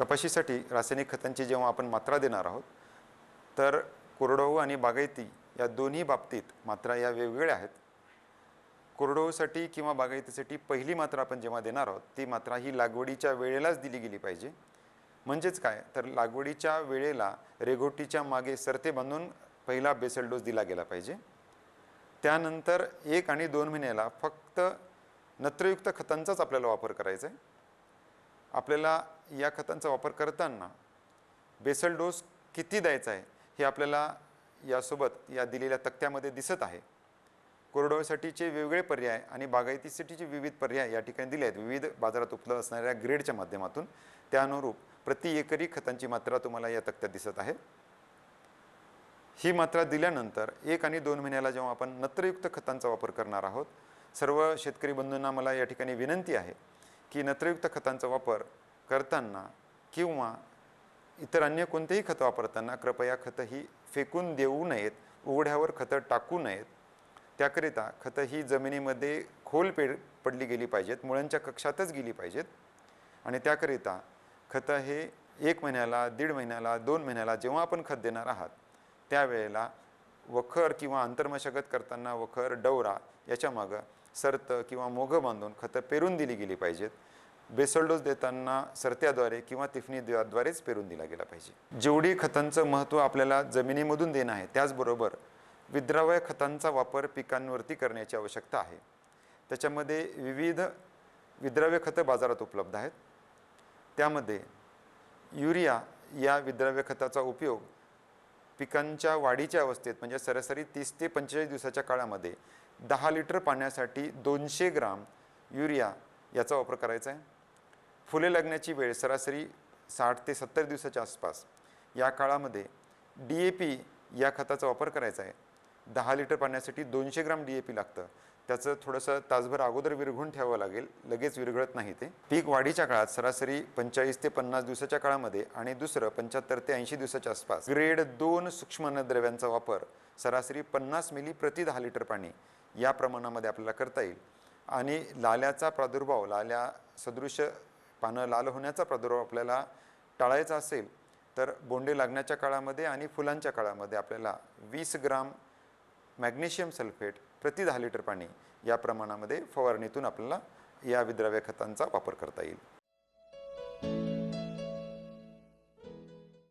कपाशीसाठी रासायनिक खतांची जेव्हा आपण मात्रा देणार आहोत तर कोरडवाहू आणि बागायती या दोन्ही बाबतीत मात्रा या वेगवेगळ्या आहेत. कोरडवाहूसाठी किंवा बागायतीसाठी पहिली मात्रा आपण जेव्हा देणार आहोत ती मात्रा ही लागवडीच्या वेळेलाच दिली गेली पाहिजे. म्हणजेच काय? तर लागवडीच्या वेळेला रेघोटीच्या मागे सरते बांधून पहिला बेसल डोस दिला गेला पाहिजे. त्यानंतर एक आणि दोन महिन्याला फक्त नत्रयुक्त खतांचाच आपल्याला वापर करायचा आहे. आपल्याला या खतांचा वापर करताना बेसल डोस किती द्यायचा आहे हे आपल्याला यासोबत या दिलेल्या तक्त्यामध्ये दिसत आहे. कोरडवासाठीचे वेगवेगळे पर्याय आणि बागायतीसाठीचे विविध पर्याय या ठिकाणी दिले आहेत. विविध बाजारात उपलब्ध असणाऱ्या ग्रेडच्या माध्यमातून. त्या अनुरूप प्रति एकरी खतांची मात्रा तुम्हाला या तक्त्यात दिसत आहे. ही मात्रा दिल्यानंतर एक आणि दोन महिन्याला जेव्हा आपण नत्रयुक्त खतांचा वापर करणार आहोत सर्व शेतकरी बंधूंना मला या ठिकाणी विनंती आहे की नत्रयुक्त खतांचा वापर करताना किंवा इतर अन्य कोणतेही खतं वापरताना कृपया खतं ही फेकून देऊ नयेत उघड्यावर खतं टाकू नयेत. त्याकरिता खतं ही जमिनीमध्ये खोल पेड पडली गेली पाहिजेत मुळांच्या कक्षातच गेली पाहिजेत. आणि त्याकरिता खतं हे एक महिन्याला दीड महिन्याला दोन महिन्याला जेव्हा आपण खत देणार आहात त्यावेळेला वखर किंवा आंतरमशागत करताना वखर डवरा याच्या मागं सरत किंवा मोघं बांधून खतं पेरून दिली गेली पाहिजेत. बेसलडोस देताना सरत्याद्वारे किंवा तिफणीद्वारेच पेरून दिला गेला पाहिजे. जेवढी खतांचं महत्त्व आपल्याला जमिनीमधून देणं आहे त्याचबरोबर विद्राव्य खतांचा वापर पिकांवरती करण्याची आवश्यकता आहे. त्याच्यामध्ये विविध विद्राव्य खतं बाजारात उपलब्ध आहेत. त्यामध्ये युरिया या विद्राव्य खताचा उपयोग पिकांच्या वाढीच्या अवस्थेत म्हणजे सरासरी तीस ते पंचेचाळीस दिवसाच्या काळामध्ये दहा लिटर पाण्यासाठी दोनशे ग्राम युरिया याचा वापर करायचा आहे. फुले लागण्याची वेळ सरासरी साठ ते सत्तर दिवसाच्या आसपास. या काळामध्ये डी ए पी या खताचा वापर करायचा आहे. दहा लिटर पाण्यासाठी दोनशे ग्राम डी ए पी लागतं. त्याचं थोडंसं तासभर अगोदर विरघळून ठेवावं लागेल. लगेच विरघळत नाही ते. पीक वाढीच्या काळात सरासरी पंचाळीस ते पन्नास दिवसाच्या काळामध्ये आणि दुसरं पंच्याहत्तर ते ऐंशी दिवसाच्या आसपास. ग्रेड दोन सूक्ष्म अन्नद्रव्यांचा वापर सरासरी पन्नास मिली प्रति दहा लिटर पाणी या प्रमाणामध्ये आपल्याला करता येईल. आणि लाल्याचा प्रादुर्भाव लाल्या सदृश पानं लाल होण्याचा प्रादुर्भाव आपल्याला टाळायचा असेल तर बोंडे लागण्याच्या काळामध्ये आणि फुलांच्या काळामध्ये आपल्याला वीस ग्राम मॅग्नेशियम सल्फेट प्रति दहा लिटर पाणी या प्रमाणामध्ये फवारणीतून आपल्याला या विद्राव्य खतांचा वापर करता येईल.